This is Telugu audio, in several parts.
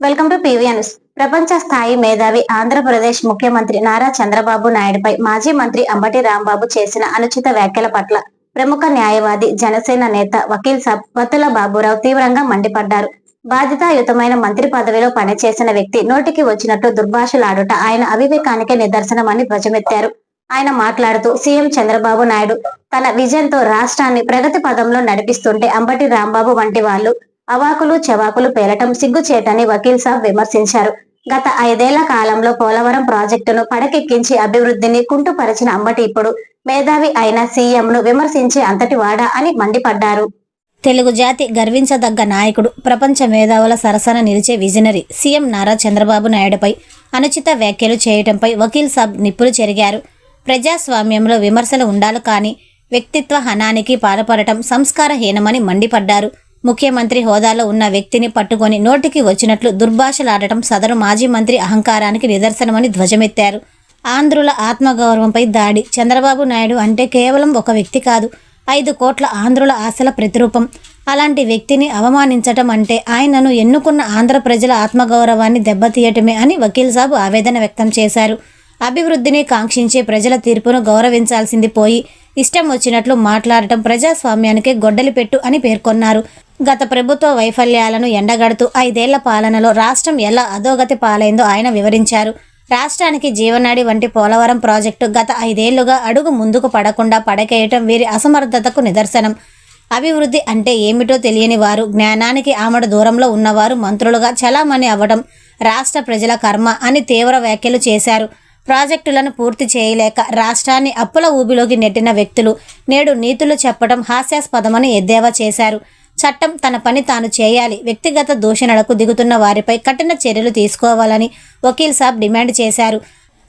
Welcome to PVN news. ప్రపంచ స్థాయి మేధావి ఆంధ్రప్రదేశ్ ముఖ్యమంత్రి నారా చంద్రబాబు నాయుడుపై మాజీ మంత్రి అంబటి రాంబాబు చేసిన అనుచిత వ్యాఖ్యల పట్ల ప్రముఖ న్యాయవాది జనసేన నేత వకీల్ సాబ్ వత్తుల బాబురావు తీవ్రంగా మండిపడ్డారు. బాధ్యతాయుతమైన మంత్రి పదవిలో పనిచేసిన వ్యక్తి నోటికి వచ్చినట్టు దుర్భాషలాడుట ఆయన అవివేకానికే నిదర్శనమని ధ్వజమెత్తారు. ఆయన మాట్లాడుతూ సీఎం చంద్రబాబు నాయుడు తన విజన్తో రాష్ట్రాన్ని ప్రగతి పదంలో నడిపిస్తుంటే అంబటి రాంబాబు వంటి వాళ్ళు అవాకులు చెవాకులు పేలటం సిగ్గుచేటని వకీల్ సాబ్ విమర్శించారు. గత ఐదేళ్ళ కాలంలో పోలవరం ప్రాజెక్టును పడకెక్కించి అభివృద్ధిని కుంటుపరిచిన అంబటి ఇప్పుడు మేధావి అయిన సీఎంను విమర్శించే అంతటి వాడా అని మండిపడ్డారు. తెలుగు జాతి గర్వించదగ్గ నాయకుడు ప్రపంచ మేధావుల సరసన నిలిచే విజనరీ సీఎం నారా చంద్రబాబు నాయుడుపై అనుచిత వ్యాఖ్యలు చేయటంపై వకీల్ సాబ్ నిప్పులు చెరిగారు. ప్రజాస్వామ్యంలో విమర్శలు ఉండాలి కానీ వ్యక్తిత్వ హనానికి పాల్పడటం సంస్కారహీనమని మండిపడ్డారు. ముఖ్యమంత్రి హోదాలో ఉన్న వ్యక్తిని పట్టుకొని నోటికి వచ్చినట్లు దుర్భాషలాడటం సదరు మాజీ మంత్రి అహంకారానికి నిదర్శనమని ధ్వజమెత్తారు. ఆంధ్రుల ఆత్మగౌరవంపై దాడి. చంద్రబాబు నాయుడు అంటే కేవలం ఒక వ్యక్తి కాదు. ఐదు కోట్ల ఆంధ్రుల ఆశల ప్రతిరూపం. అలాంటి వ్యక్తిని అవమానించటం అంటే ఆయనను ఎన్నుకున్న ఆంధ్ర ప్రజల ఆత్మగౌరవాన్ని దెబ్బతీయటమే అని వకీల్ సాబు ఆవేదన వ్యక్తం చేశారు. అభివృద్ధిని కాంక్షించే ప్రజల తీర్పును గౌరవించాల్సింది పోయి ఇష్టం వచ్చినట్లు మాట్లాడటం ప్రజాస్వామ్యానికే గొడ్డలి పెట్టు అని పేర్కొన్నారు. గత ప్రభుత్వ వైఫల్యాలను ఎండగడుతూ ఐదేళ్ళ పాలనలో రాష్ట్రం ఎలా అధోగతి పాలైందో ఆయన వివరించారు. రాష్ట్రానికి జీవనాడి వంటి పోలవరం ప్రాజెక్టు గత ఐదేళ్ళుగా అడుగు ముందుకు పడకుండా పడకేయటం వీరి అసమర్థతకు నిదర్శనం. అభివృద్ధి అంటే ఏమిటో తెలియని వారు జ్ఞానానికి ఆమడ దూరంలో ఉన్నవారు మంత్రులుగా చలామణి అవ్వడం రాష్ట్ర ప్రజల కర్మ అని తీవ్ర వ్యాఖ్యలు చేశారు. ప్రాజెక్టులను పూర్తి చేయలేక రాష్ట్రాన్ని అప్పుల ఊబిలోకి నెట్టిన వ్యక్తులు నేడు నీతులు చెప్పడం హాస్యాస్పదమని ఎద్దేవా చేశారు. చట్టం తన పని తాను చేయాలి. వ్యక్తిగత దూషణలకు దిగుతున్న వారిపై కఠిన చర్యలు తీసుకోవాలని వకీల్ సాబ్ డిమాండ్ చేశారు.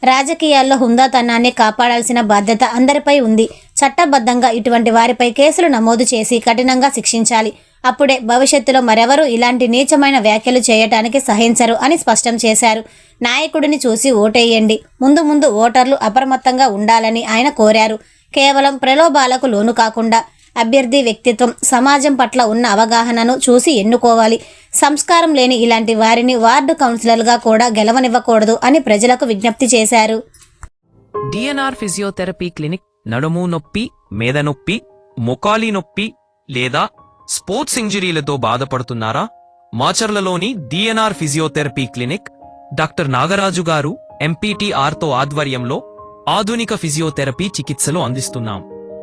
రాజకీయాల్లో హుందాతనాన్ని కాపాడాల్సిన బాధ్యత అందరిపై ఉంది. చట్టబద్ధంగా ఇటువంటి వారిపై కేసులు నమోదు చేసి కఠినంగా శిక్షించాలి. అప్పుడే భవిష్యత్తులో మరెవరూ ఇలాంటి నీచమైన వ్యాఖ్యలు చేయటానికి సహించరు అని స్పష్టం చేశారు. నాయకుడిని చూసి ఓటేయండి. ముందు ముందు ఓటర్లు అప్రమత్తంగా ఉండాలని ఆయన కోరారు. కేవలం ప్రలోభాలకు లోను కాకుండా అభ్యర్థి వ్యక్తిత్వం సమాజం పట్ల ఉన్న అవగాహనను చూసి ఎన్నుకోవాలి. సంస్కారం లేని ఇలాంటి వారిని వార్డు కౌన్సిలర్గా కూడా గెలవనివ్వకూడదు అని ప్రజలకు విజ్ఞప్తి చేశారు. డిఎన్ఆర్ ఫిజియోథెరపీ క్లినిక్ నడుము నొప్పి మేద నొప్పి మొకాలి నొప్పి లేదా స్పోర్ట్స్ ఇంజరీలతో బాధపడుతున్నారా? మాచర్లలోని DNR physiotherapy clinic doctor Nagaraju garu ఎంపీటీఆర్తో ఆధ్వర్యంలో ఆధునిక ఫిజియోథెరపీ చికిత్సలు అందిస్తున్నాం.